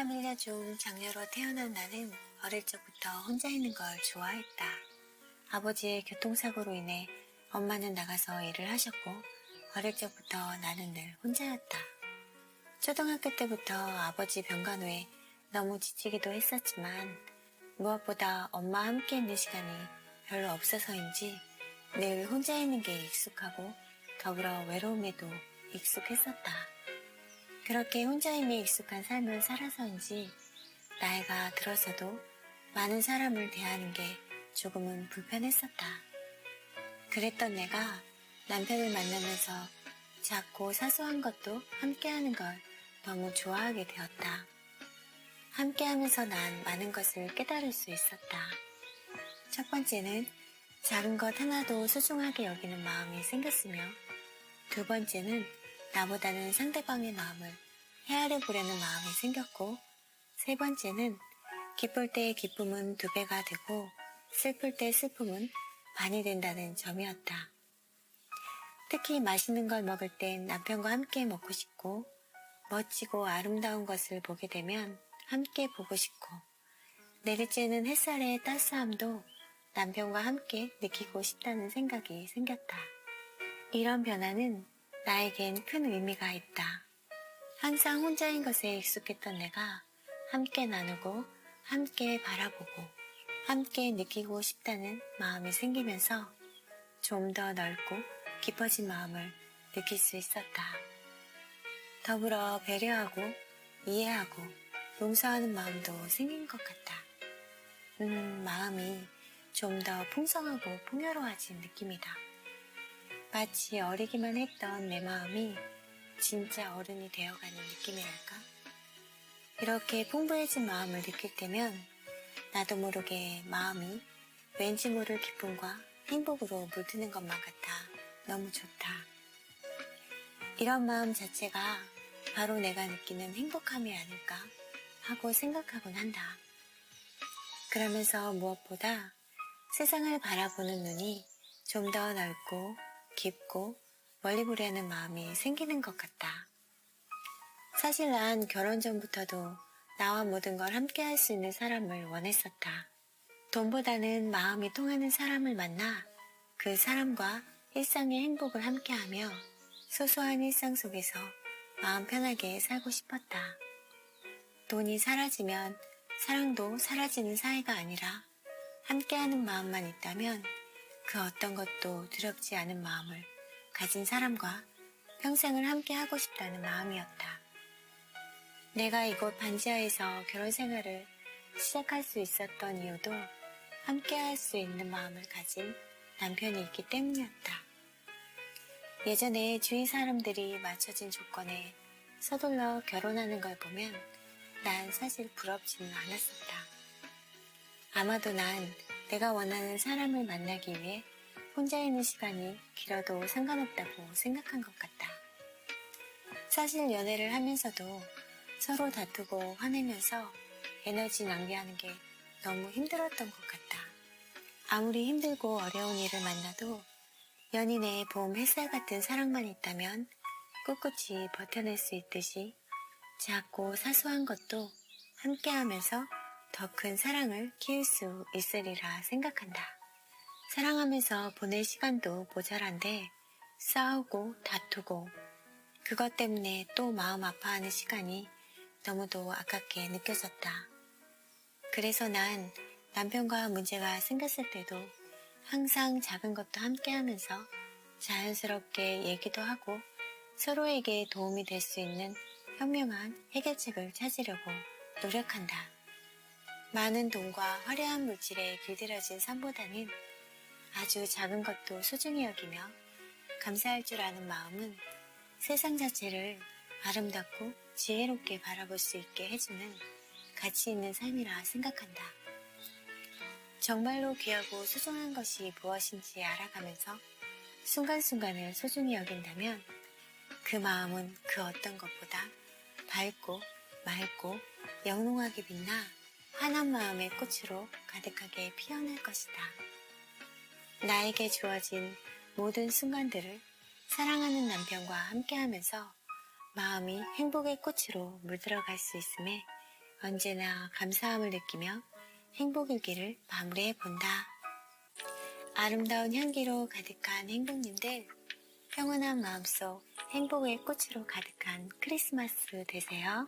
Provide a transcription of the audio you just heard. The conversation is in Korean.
사람을 좀 장녀로 태어난 나는 어릴 적부터 혼자 있는 걸 좋아했다. 아버지의 교통사고로 인해 엄마는 나가서 일을 하셨고 어릴 적부터 나는 늘 혼자였다. 초등학교 때부터 아버지 병간 후에 너무 지치기도 했었지만 무엇보다 엄마와 함께 있는 시간이 별로 없어서인지 늘 혼자 있는 게 익숙하고 더불어 외로움에도 익숙했었다. 그렇게 혼자임에 익숙한 삶을 살아서인지 나이가 들어서도 많은 사람을 대하는 게 조금은 불편했었다. 그랬던 내가 남편을 만나면서 작고 사소한 것도 함께하는 걸 너무 좋아하게 되었다. 함께하면서 난 많은 것을 깨달을 수 있었다. 첫 번째는 작은 것 하나도 소중하게 여기는 마음이 생겼으며 두 번째는 나보다는 상대방의 마음을 헤아려 보려는 마음이 생겼고 세 번째는 기쁠 때의 기쁨은 두 배가 되고 슬플 때 슬픔은 반이 된다는 점이었다. 특히 맛있는 걸 먹을 땐 남편과 함께 먹고 싶고 멋지고 아름다운 것을 보게 되면 함께 보고 싶고 내리쬐는 햇살의 따스함도 남편과 함께 느끼고 싶다는 생각이 생겼다. 이런 변화는 나에겐 큰 의미가 있다. 항상 혼자인 것에 익숙했던 내가 함께 나누고 함께 바라보고 함께 느끼고 싶다는 마음이 생기면서 좀 더 넓고 깊어진 마음을 느낄 수 있었다. 더불어 배려하고 이해하고 용서하는 마음도 생긴 것 같다. 음, 마음이 좀 더 풍성하고 풍요로워진 느낌이다. 마치 어리기만 했던 내 마음이 진짜 어른이 되어가는 느낌이랄까? 이렇게 풍부해진 마음을 느낄 때면 나도 모르게 마음이 왠지 모를 기쁨과 행복으로 물드는 것만 같아 너무 좋다. 이런 마음 자체가 바로 내가 느끼는 행복함이 아닐까 하고 생각하곤 한다. 그러면서 무엇보다 세상을 바라보는 눈이 좀 더 넓고 깊고 멀리 보려는 마음이 생기는 것 같다. 사실 난 결혼 전부터도 나와 모든 걸 함께 할 수 있는 사람을 원했었다. 돈보다는 마음이 통하는 사람을 만나 그 사람과 일상의 행복을 함께하며 소소한 일상 속에서 마음 편하게 살고 싶었다. 돈이 사라지면 사랑도 사라지는 사이가 아니라 함께하는 마음만 있다면 그 어떤 것도 두렵지 않은 마음을 가진 사람과 평생을 함께 하고 싶다는 마음이었다. 내가 이곳 반지하에서 결혼 생활을 시작할 수 있었던 이유도 함께 할 수 있는 마음을 가진 남편이 있기 때문이었다. 예전에 주위 사람들이 맞춰진 조건에 서둘러 결혼하는 걸 보면 난 사실 부럽지는 않았었다. 아마도 난 내가 원하는 사람을 만나기 위해 혼자 있는 시간이 길어도 상관없다고 생각한 것 같다. 사실 연애를 하면서도 서로 다투고 화내면서 에너지 낭비하는 게 너무 힘들었던 것 같다. 아무리 힘들고 어려운 일을 만나도 연인의 봄 햇살 같은 사랑만 있다면 꿋꿋이 버텨낼 수 있듯이 작고 사소한 것도 함께 하면서 더 큰 사랑을 키울 수 있으리라 생각한다. 사랑하면서 보낼 시간도 모자란데 싸우고 다투고 그것 때문에 또 마음 아파하는 시간이 너무도 아깝게 느껴졌다. 그래서 난 남편과 문제가 생겼을 때도 항상 작은 것도 함께 하면서 자연스럽게 얘기도 하고 서로에게 도움이 될 수 있는 현명한 해결책을 찾으려고 노력한다. 많은 돈과 화려한 물질에 길들여진 삶보다는 아주 작은 것도 소중히 여기며 감사할 줄 아는 마음은 세상 자체를 아름답고 지혜롭게 바라볼 수 있게 해주는 가치 있는 삶이라 생각한다. 정말로 귀하고 소중한 것이 무엇인지 알아가면서 순간순간을 소중히 여긴다면 그 마음은 그 어떤 것보다 밝고 맑고 영롱하게 빛나 환한 마음의 꽃으로 가득하게 피어날 것이다. 나에게 주어진 모든 순간들을 사랑하는 남편과 함께하면서 마음이 행복의 꽃으로 물들어갈 수 있음에 언제나 감사함을 느끼며 행복일기를 마무리해 본다. 아름다운 향기로 가득한 행복님들, 평온한 마음속 행복의 꽃으로 가득한 크리스마스 되세요.